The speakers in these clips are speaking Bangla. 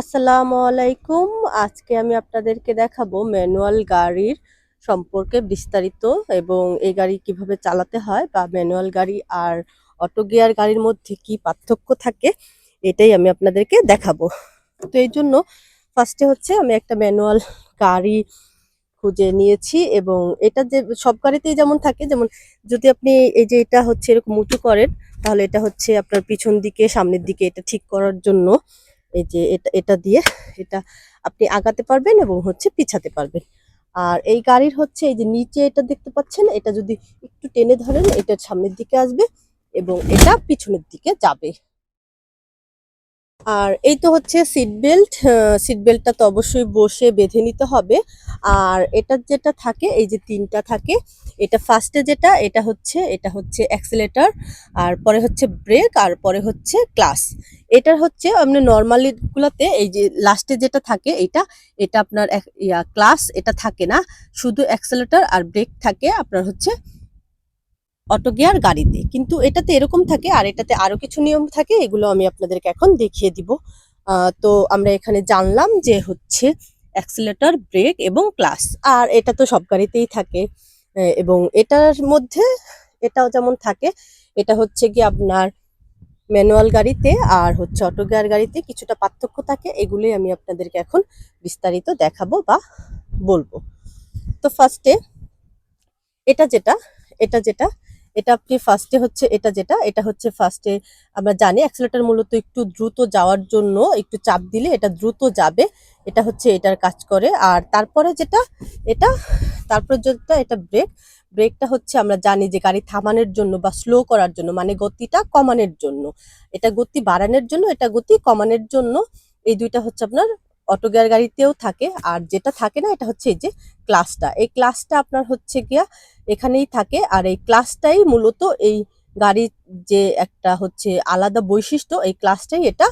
আসসালামু আলাইকুম। আজকে আমি আপনাদেরকে দেখাবো ম্যানুয়াল গাড়ির সম্পর্কে বিস্তারিত এবং এই গাড়ি কীভাবে চালাতে হয় বা ম্যানুয়াল গাড়ি আর অটো গিয়ার গাড়ির মধ্যে কি পার্থক্য থাকে এটাই আমি আপনাদেরকে দেখাবো। তো এই জন্য ফার্স্টে হচ্ছে আমি একটা ম্যানুয়াল গাড়ি খুঁজে নিয়েছি এবং এটা যে সব গাড়িতেই যেমন থাকে, যেমন যদি আপনি এই যে এটা হচ্ছে এরকম উঁচু করেন, তাহলে এটা হচ্ছে আপনার পিছন দিকে, সামনের দিকে এটা ঠিক করার জন্য এই যে এটা এটা দিয়ে এটা আপনি আগাতে পারবেন এবং হচ্ছে পিছাতে পারবেন। আর এই গাড়ির হচ্ছে এই যে নিচে এটা দেখতে পাচ্ছেন, এটা যদি একটু টেনে ধরেন, এটা সামনের দিকে আসবে এবং এটা পিছনের দিকে যাবে। আর এই তো হচ্ছে সিট বেল্ট সিট বেল্টটা তো অবশ্যই বসে বেঁধে নিতে হবে। আর এটা যেটা থাকে, এই যে তিনটা থাকে, এটা ফার্স্টে যেটা, এটা হচ্ছে এটা হচ্ছে অ্যাক্সিলেটর আর পরে হচ্ছে ব্রেক আর পরে হচ্ছে ক্লাস এটার হচ্ছে আপনি নর্মালিগুলোতে এই যে লাস্টে যেটা থাকে, এটা এটা আপনার ক্লাস এটা থাকে না। শুধু অ্যাক্সেলেটর আর ব্রেক থাকে, আপনার হচ্ছে অটো গিয়ার গাড়িতে। কিন্তু এটাতে এরকম থাকে, আর এটাতে আরও কিছু নিয়ম থাকে, এগুলো আমি আপনাদেরকে এখন দেখিয়ে দিব। তো আমরা এখানে জানলাম যে হচ্ছে অ্যাক্সিলেটর ব্রেক এবং ক্লাস আর এটা তো সব গাড়িতেই থাকে। এবং এটার মধ্যে, এটাও যেমন থাকে, এটা হচ্ছে কি আপনার ম্যানুয়াল গাড়িতে, আর হচ্ছে অটো গিয়ার গাড়িতে কিছুটা পার্থক্য থাকে, এগুলোই আমি আপনাদেরকে এখন বিস্তারিত দেখাবো বা বলব। তো ফার্স্টে এটা যেটা এটা যেটা এটা আপনি ফার্স্টে হচ্ছে এটা যেটা, এটা হচ্ছে ফার্স্টে আমরা জানি অ্যাক্সিলেটর মূলত একটু দ্রুত যাওয়ার জন্য একটু চাপ দিলে এটা দ্রুত যাবে, এটা হচ্ছে এটার কাজ করে। আর তারপরে যেটা, এটা, তারপরে যেটা, এটা ব্রেক ব্রেকটা হচ্ছে আমরা জানি যে গাড়ি থামানোর জন্য বা স্লো করার জন্য মানে গতিটা কমানোর জন্য। এটা গতি বাড়ানোর জন্য, এটা গতি কমানোর জন্য, এই দুইটা হচ্ছে আপনার অটো গিয়ার গাড়িতেও থাকে। আর যেটা থাকে না, এটা হচ্ছে এই যে ক্লাসটা। এই ক্লাসটা আপনার হচ্ছে গিয়া এখানেই থাকে। আর এই ক্লাসটাই মূলত এই গাড়ির যে একটা হচ্ছে আলাদা বৈশিষ্ট্য, এই ক্লাসটাই এটা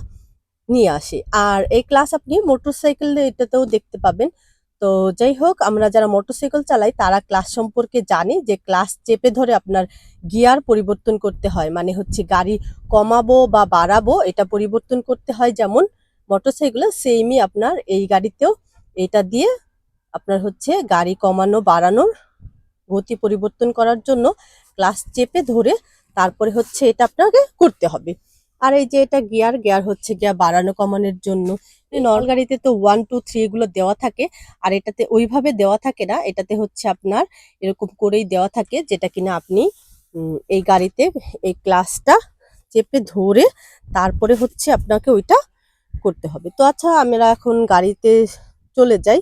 নিয়ে আসে। আর এই ক্লাস আপনি মোটরসাইকেল এটাতেও দেখতে পাবেন। তো যাই হোক, আমরা যারা মোটরসাইকেল চালাই, তারা ক্লাস সম্পর্কে জানি যে ক্লাস চেপে ধরে আপনার গিয়ার পরিবর্তন করতে হয়। মানে হচ্ছে গাড়ি কমাবো বা বাড়াবো, এটা পরিবর্তন করতে হয় যেমন মোটরসাইকেলে সেমই আপনার এই গাড়িতেও এটা দিয়ে আপনার হচ্ছে গাড়ি কমানো, বাড়ানোর গতি পরিবর্তন করার জন্য ক্লাস চেপে ধরে তারপরে হচ্ছে এটা আপনাকে করতে হবে। আর এই যে এটা গিয়ার গিয়ার হচ্ছে গিয়ার বাড়ানো, কমানোর জন্য। নর্মাল গাড়িতে তো ওয়ান টু থ্রি এগুলো দেওয়া থাকে আর এটাতে ওইভাবে দেওয়া থাকে না, এটাতে হচ্ছে আপনার এরকম করেই দেওয়া থাকে যেটা কিনা আপনি এই গাড়িতে এই ক্লাসটা চেপে ধরে তারপরে হচ্ছে আপনাকে ওইটা করতে হবে। তো আচ্ছা আমরা এখন গাড়িতে চলে যাই।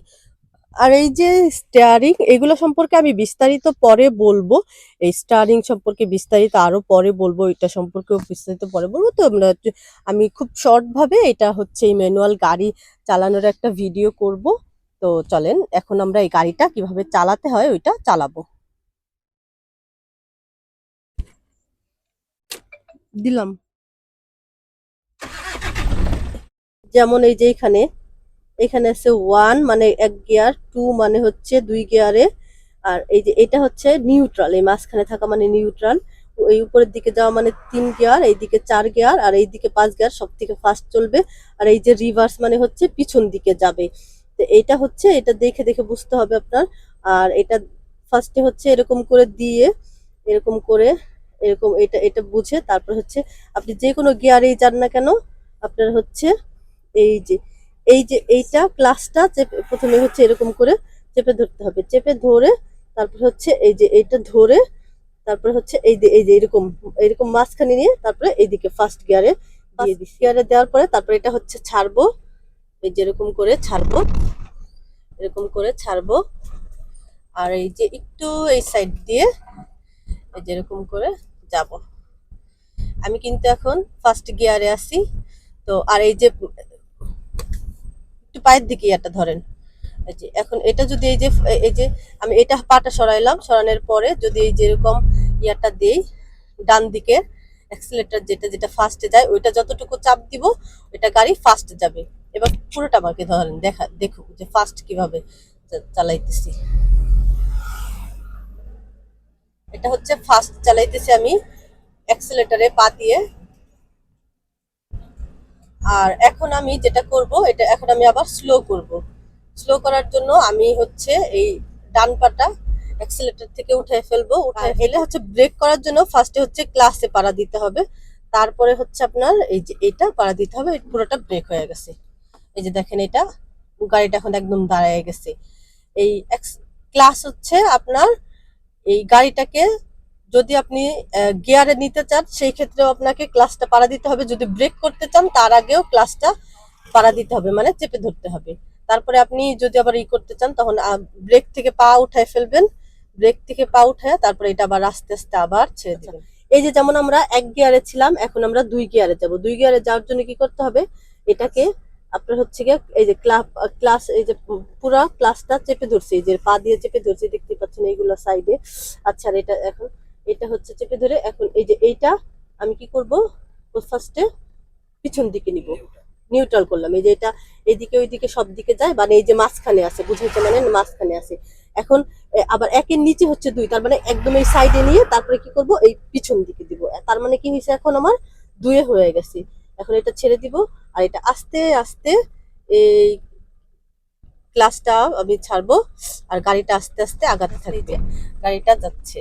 আর এই যে স্টিয়ারিং এগুলো সম্পর্কে আমি বিস্তারিত পরে বলব। এই স্টিয়ারিং সম্পর্কে বিস্তারিত আরও পরে বলব, এটা সম্পর্কেও বিস্তারিত পরে বলব। তো আমরা আমি খুব শর্ট ভাবে এটা হচ্ছে এই ম্যানুয়াল গাড়ি চালানোর একটা ভিডিও করব। তো চলেন, এখন আমরা এই গাড়িটা কীভাবে চালাতে হয়, ওইটা চালাবো। দিলাম। যেমন এই যে এখানে এখানে আছে ওয়ান মানে এক গিয়ার টু মানে হচ্ছে দুই গিয়ারে আর এই যে এটা হচ্ছে নিউট্রাল এই মাঝখানে থাকা মানে নিউট্রাল এই উপরের দিকে যাওয়া মানে তিন গিয়ার এই দিকে চার গিয়ার আর এই দিকে পাঁচ গিয়ার সব থেকে ফাস্ট চলবে, আর এই যে রিভার্স মানে হচ্ছে পিছন দিকে যাবে। তো এটা হচ্ছে, এটা দেখে দেখে বুঝতে হবে আপনার, আর এটা ফার্স্টে হচ্ছে এরকম করে দিয়ে, এরকম করে, এরকম এটা এটা বুঝে, তারপর হচ্ছে আপনি যে কোনো গিয়ারেই যান না কেন, আপনার হচ্ছে এই যে এই যে এইটা ক্লাসটা চেপে, প্রথমে হচ্ছে এরকম করে চেপে ধরতে হবে। চেপে ধরে তারপর হচ্ছে এই যে এইটা ধরে তারপরে হচ্ছে এই যে এই যে এরকম এরকম মাঝখানে নিয়ে তারপরে এইদিকে ফার্স্ট গিয়ারে গিয়ারে দেওয়ার পরে তারপরে এটা হচ্ছে ছাড়বো। এই যে এরকম করে ছাড়বো। এরকম করে ছাড়বো। আর এই যে একটু এই সাইড দিয়ে এই যে এরকম করে যাব। আমি কিন্তু এখন ফার্স্ট গিয়ারে আছি। তো আর এই যে একটু পায়ের দিকে ইয়াটা ধরেন। এই যে, এখন এটা যদি এই যে এই যে, আমি এটা পাটা সরাইলাম, সরানোর পরে যদি এই যে এরকম ইয়াটা দেই, ডান দিকে অ্যাক্সিলেটর যেটা যেটা ফার্স্টে যায়, ওইটা যতটুকু চাপ দিব, ওইটা গাড়ি ফার্স্ট যাবে। এবার পুরোটা আমাকে ধরেন, দেখা দেখুক যে ফার্স্ট কীভাবে চালাইতেছি। এটা হচ্ছে ফার্স্ট চালাইতেছি আমি অ্যাক্সিলেটরে পা দিয়ে। আর এখন আমি যেটা করব এটা এখন আমি আবার স্লো করব। স্লো করার জন্য আমি হচ্ছে এই ডান পাটা অ্যাক্সিলেটর থেকে উঠে ফেলব উঠে ফেলে হচ্ছে ব্রেক করার জন্য ফার্স্টে হচ্ছে ক্লাসে পাড়া দিতে হবে। তারপরে হচ্ছে আপনার এই যে এটা পাড়া দিতে হবে পুরোটা ব্রেক হয়ে গেছে। এই যে দেখেন এটা গাড়িটা এখন একদম দাঁড়ায় গেছে। এই ক্লাস হচ্ছে আপনার এই গাড়িটাকে যদি আপনি গিয়ারে নিতে চান, সেই ক্ষেত্রেও আপনাকে ক্লাসটা পাড়া দিতে হবে। যদি ব্রেক করতে চান, তার আগেও ক্লাসটা পাড়া দিতে হবে মানে চেপে ধরতে হবে। তারপরে আপনি যদি আবার ই করতে চান, তখন ব্রেক থেকে পা উঠায় ফেলবেন। ব্রেক থেকে পা উঠায়, তারপরে এটা আবার আস্তে আস্তে আবার ছেড়ে দিবেন। এই যে যেমন আমরা এক গিয়ারে ছিলাম, এখন আমরা দুই গিয়ারে যাব। দুই গিয়ারে যাওয়ার জন্য কি করতে হবে? এটাকে আপনার হচ্ছে গিয়ে, এই যে ক্লাস ক্লাস এই যে পুরা ক্লাসটা চেপে ধরছি। এই যে পা দিয়ে চেপে ধরছি, দেখতে পাচ্ছেন এইগুলো সাইডে আচ্ছা এটা এখন এটা হচ্ছে চেপে ধরে, এখন এই যে এইটা আমি কি করব? ফার্স্টে পিছন দিকে নিব। নিউট্রাল করলাম। এই যে এটা এইদিকে ওইদিকে সব দিকে যায় মানে এই যে মাঝখানে আছে বুঝেছে মানে মাঝখানে আছে। এখন আবার একের নিচে হচ্ছে দুই, তার মানে একদম এই সাইডে নিয়ে তারপরে কি করব? এই পিছন দিকে দিব। তার মানে কি হয়েছে এখন আমার? দুয়ে হয়ে গেছে। এখন এটা ছেড়ে দিব। আর এটা আস্তে আস্তে এই ক্লাসটা আমি ছাড়বো। আর গাড়িটা আস্তে আস্তে আগাতে থাকবে। গাড়িটা যাচ্ছে।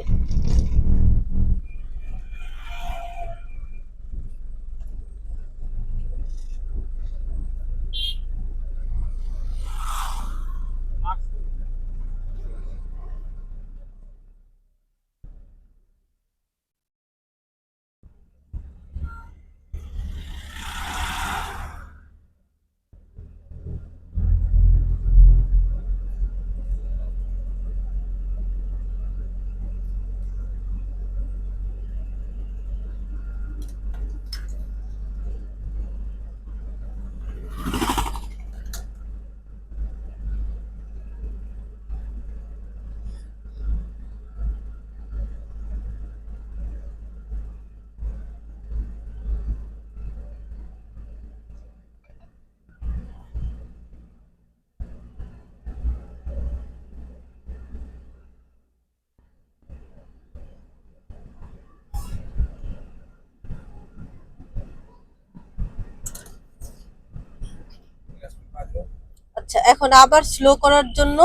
এখন আবার স্লো করার জন্য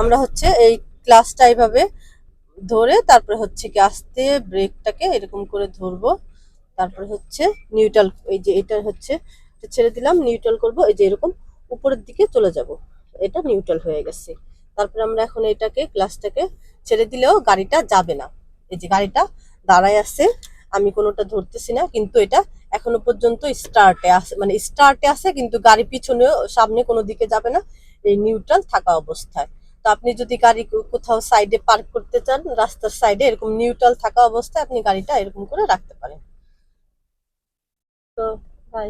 আমরা হচ্ছে এই ক্লাসটা এইভাবে ধরে তারপরে হচ্ছে কি আস্তে ব্রেকটাকে এরকম করে ধরবো। তারপরে হচ্ছে নিউট্রাল এই যে এটা হচ্ছে ছেড়ে দিলাম নিউট্রাল করব, এই যে এরকম উপরের দিকে চলে যাব। এটা নিউট্রাল হয়ে গেছে। তারপরে আমরা এখন এটাকে ক্লাসটাকে ছেড়ে দিলেও গাড়িটা যাবে না। এই যে গাড়িটা দাঁড়ায় আছে আমি কোনোটা ধরতেছি না, কিন্তু এটা এখনও পর্যন্ত স্টার্টে আছে মানে স্টার্টে আছে, কিন্তু গাড়ি পিছনে সামনে কোনো দিকে যাবে না, এই নিউট্রাল থাকা অবস্থায়। তো আপনি যদি গাড়ি কোথাও সাইডে পার্ক করতে চান, রাস্তার সাইডে এরকম নিউট্রাল থাকা অবস্থায় আপনি গাড়িটা এরকম করে রাখতে পারেন। তো বাই